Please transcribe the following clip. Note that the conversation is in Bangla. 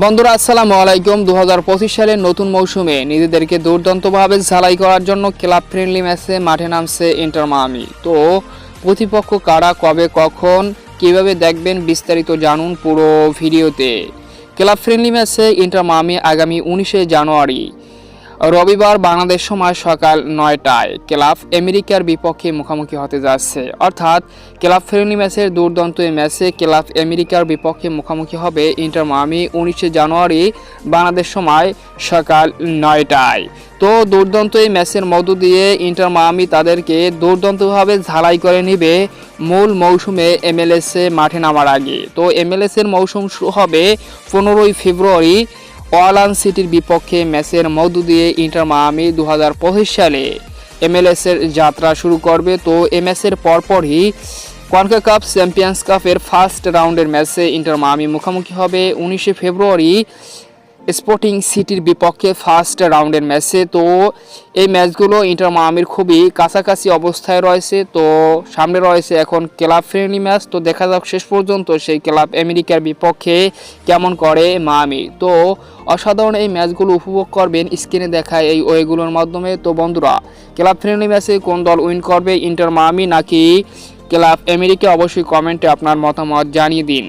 বন্ধুরা, আসসালামু আলাইকুম। দু হাজার পঁচিশ সালের নতুন মৌসুমে নিজেদেরকে দুর্দান্তভাবে ঝালাই করার জন্য ক্লাব ফ্রেন্ডলি ম্যাচে মাঠে নামছে ইন্টার মামি তো, প্রতিপক্ষ কারা, কবে, কখন, কীভাবে দেখবেন বিস্তারিত জানুন পুরো ভিডিওতে। ক্লাব ফ্রেন্ডলি ম্যাচে ইন্টার মামি আগামী উনিশে জানুয়ারি রবিবার বাংলাদেশ সময় সকাল নয়টায় ক্লাব আমেরিকার বিপক্ষে মুখোমুখি হতে যাচ্ছে। অর্থাৎ ক্লাব ফ্রেন্ডলি ম্যাচের দুর্দান্ত এই ম্যাচে ক্লাব আমেরিকার বিপক্ষে মুখোমুখি হবে ইন্টার মামি উনিশে জানুয়ারি বাংলাদেশ সময় সকাল নয়টায়। তো দুর্দান্ত এই ম্যাচের মধ্য দিয়ে ইন্টার মামি তাদেরকে দুর্দান্তভাবে ঝালাই করে নেবে মূল মৌসুমে এমএলএসে মাঠে নামার আগে। তো এমএলএস এর মৌসুম শুরু হবে পনেরোই ফেব্রুয়ারি ওয়ালান সিটির বিপক্ষে ম্যাচের মধ্য দিয়ে ইন্টার মায়ামি দু সালে এমএলএস এর যাত্রা শুরু করবে। তো এ ম্যাচের পরপরই কনকা কাপ চ্যাম্পিয়ন্স কাপের ফার্স্ট রাউন্ডের ম্যাচে ইন্টার মায়ামি মুখোমুখি হবে। উনিশে ফেব্রুয়ারি স্পোর্টিং সিটির বিপক্ষে ফার্স্ট রাউন্ডের ম্যাচে তো এই ম্যাচগুলো ইন্টার মায়ামির খুবই কাছাকাছি অবস্থায় রয়েছে। তো সামনে রয়েছে এখন ক্লাব ফ্রেন্ডলি ম্যাচ তো দেখা যাক শেষ পর্যন্ত সেই ক্লাব আমেরিকার বিপক্ষে কেমন করে মামি তো অসাধারণ এই ম্যাচগুলো উপভোগ করবেন স্ক্রিনে দেখা এই ওয়েগুলোর মাধ্যমে। তো বন্ধুরা, ক্লাব ফ্রেন্ডলি ম্যাচে কোন দল উইন করবে ইন্টার মামি নাকি ক্লাব আমেরিকা? অবশ্যই কমেন্টে আপনার মতামত জানিয়ে দিন।